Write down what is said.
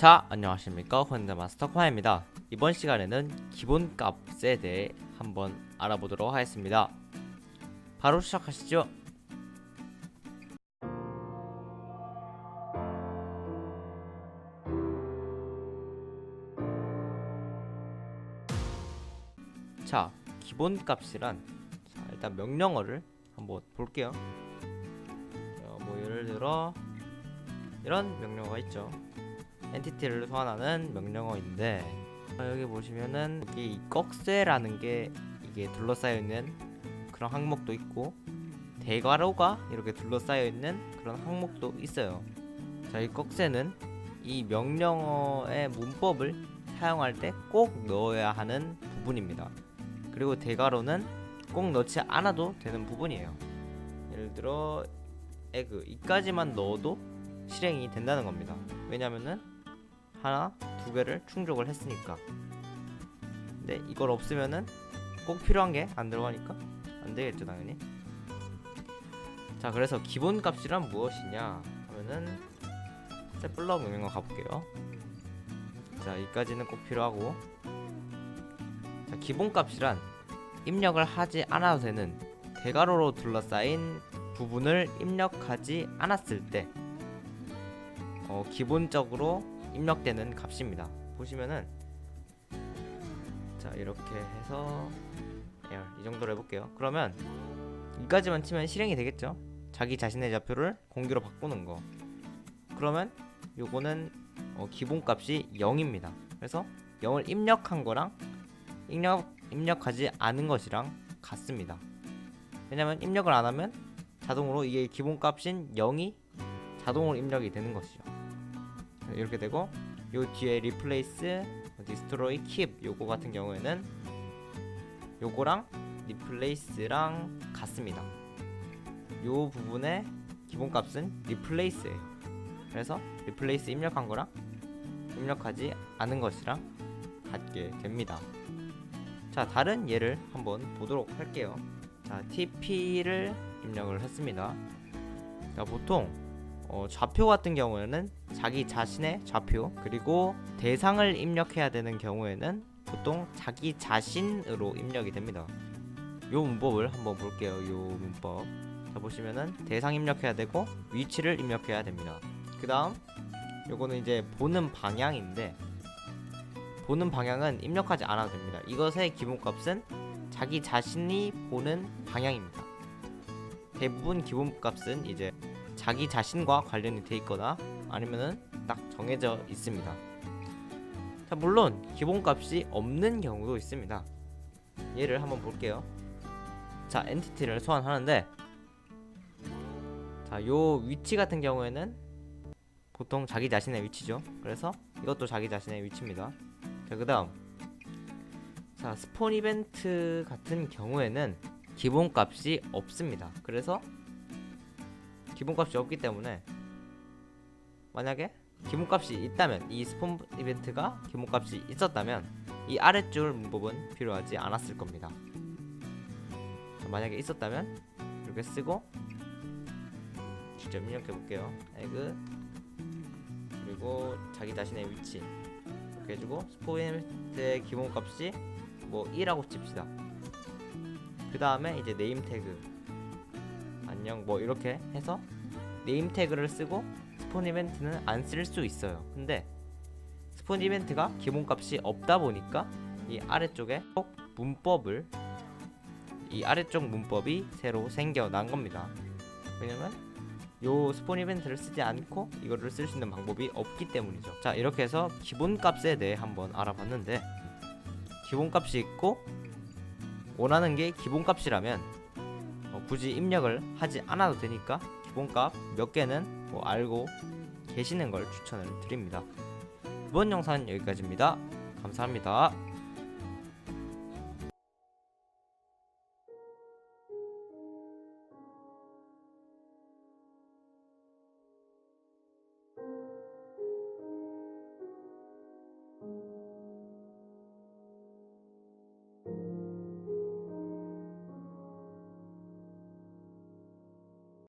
자, 안녕하십니까. 혼자 마스터 코아입니다. 이번 시간에는 기본값에 대해 한번 알아보도록 하겠습니다. 바로 시작하시죠. 자, 기본값이란 자, 일단 명령어를 한번 볼게요. 어, 뭐 예를 들어 이런 명령어가 있죠. 엔티티를 소환하는 명령어인데 어, 여기 보시면은 여기 이 꺽쇠라는 게 이게 둘러싸여 있는 그런 항목도 있고 대괄호가 이렇게 둘러싸여 있는 그런 항목도 있어요. 자, 이 꺽쇠는 이 명령어의 문법을 사용할 때 꼭 넣어야 하는 부분입니다. 그리고 대괄호는 꼭 넣지 않아도 되는 부분이에요. 예를 들어 에그 이까지만 넣어도 실행이 된다는 겁니다. 왜냐면은 하나, 두 개를 충족을 했으니까. 근데 이걸 없으면은 꼭 필요한 게 안 들어가니까 안 되겠죠, 당연히. 자, 그래서 기본 값이란 무엇이냐 하면은 세플러 명령어 가볼게요. 자, 이까지는 꼭 필요하고. 자, 기본 값이란 입력을 하지 않아도 되는 대괄호로 둘러싸인 부분을 입력하지 않았을 때 어, 기본적으로 입력되는 값입니다. 보시면은 자 이렇게 해서 야, 이 정도로 해볼게요. 그러면 이까지만 치면 실행이 되겠죠? 자기 자신의 좌표를 공기로 바꾸는 거. 그러면 요거는 어, 기본값이 0입니다. 그래서 0을 입력한 거랑 입력 입력하지 않은 것이랑 같습니다. 왜냐면 입력을 안 하면 자동으로 이게 기본값인 0이 자동으로 입력이 되는 것이죠. 이렇게 되고 요 뒤에 replace, destroy, keep 요거 같은 경우에는 요거랑 replace랑 같습니다. 요 부분의 기본값은 replace예요. 그래서 replace 입력한 거랑 입력하지 않은 것이랑 같게 됩니다. 자, 다른 예를 한번 보도록 할게요. 자, TP를 입력을 했습니다. 자, 보통 어, 좌표 같은 경우에는 자기 자신의 좌표 그리고 대상을 입력해야 되는 경우에는 보통 자기 자신으로 입력이 됩니다. 요 문법을 한번 볼게요. 요 문법. 자 보시면은 대상 입력해야 되고 위치를 입력해야 됩니다. 그 다음 요거는 이제 보는 방향인데 보는 방향은 입력하지 않아도 됩니다. 이것의 기본값은 자기 자신이 보는 방향입니다. 대부분 기본값은 이제 자기 자신과 관련이 돼 있거나 아니면은 딱 정해져 있습니다. 자, 물론 기본값이 없는 경우도 있습니다. 예를 한번 볼게요. 자, 엔티티를 소환하는데 자, 요 위치 같은 경우에는 보통 자기 자신의 위치죠. 그래서 이것도 자기 자신의 위치입니다. 자, 그다음 자, 스폰 이벤트 같은 경우에는 기본값이 없습니다. 그래서 기본값이 없기 때문에 만약에 기본값이 있다면 이 스폰 이벤트가 기본값이 있었다면 이 아래줄 문법은 필요하지 않았을 겁니다. 자, 만약에 있었다면 이렇게 쓰고 직접 입력해 볼게요. 에그 그리고 자기 자신의 위치 이렇게 해주고 스폰 이벤트의 기본값이 뭐 2라고 칩시다. 그 다음에 이제 네임 태그 안녕 뭐 이렇게 해서 네임 태그를 쓰고 스폰 이벤트는 안 쓸 수 있어요. 근데 스폰 이벤트가 기본값이 없다 보니까 이 아래쪽에 꼭 문법을 이 아래쪽 문법이 새로 생겨난 겁니다. 왜냐면 요 스폰 이벤트를 쓰지 않고 이거를 쓸 수 있는 방법이 없기 때문이죠. 자 이렇게 해서 기본값에 대해 한번 알아봤는데 기본값이 있고 원하는 게 기본값이라면 어, 굳이 입력을 하지 않아도 되니까 기본값 몇 개는 뭐 알고 계시는 걸 추천을 드립니다. 이번 영상은 여기까지입니다. 감사합니다.